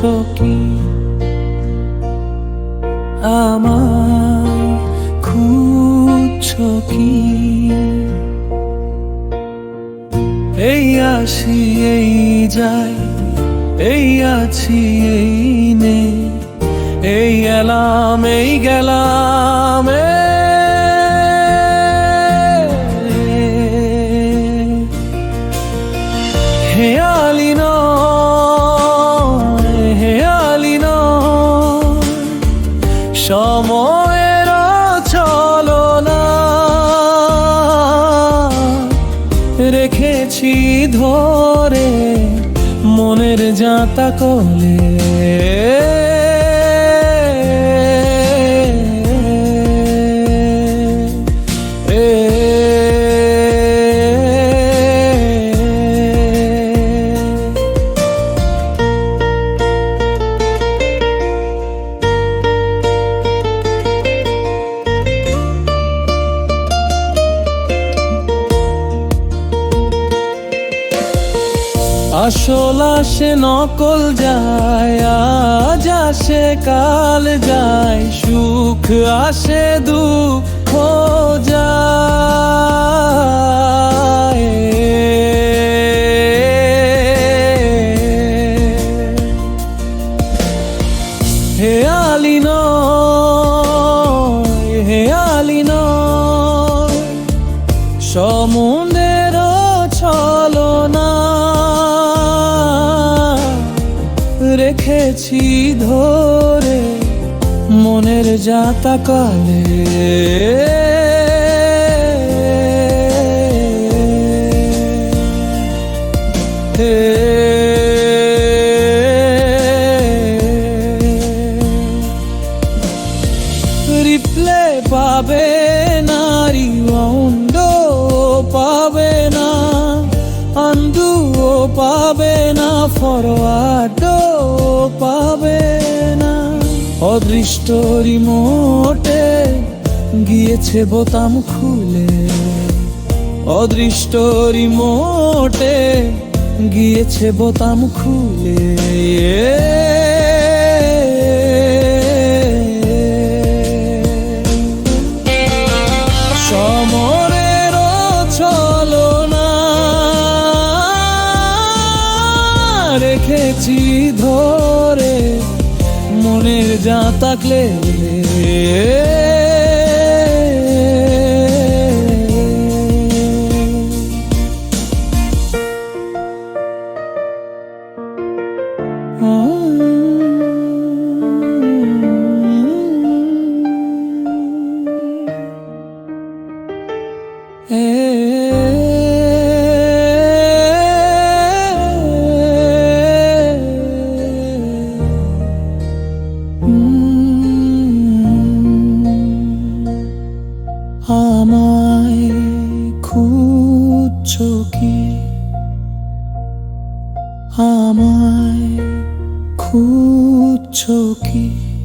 কি আমায় খুঁজছ কি? এই আসি, এই যাই, এই আছি, এই নে। এই এলাম, এই গেলাম। রেখেছি ধরে মনের যাতা কলে। আসল আসে নকল যায় আসে কাল যায় সুখ আসে দুঃখ যায়। হে আলি নয় রেখেছি ধরে মনের যাতা কালে রিপ্লে পাবে না, রিওয়াউন্ড পাবে না আন্দুও পাবে না, ফরওয়ার্ড পাবে না অদৃষ্ট রিমোটে গিয়েছে বোতাম খুলে। অদৃষ্ট রিমোটে গিয়েছে বোতাম খুলে। সমরের রেখেছি ধরে মনের যা তাকলে আমায় খুঁজছ কি? আমায় খুঁজছ কি?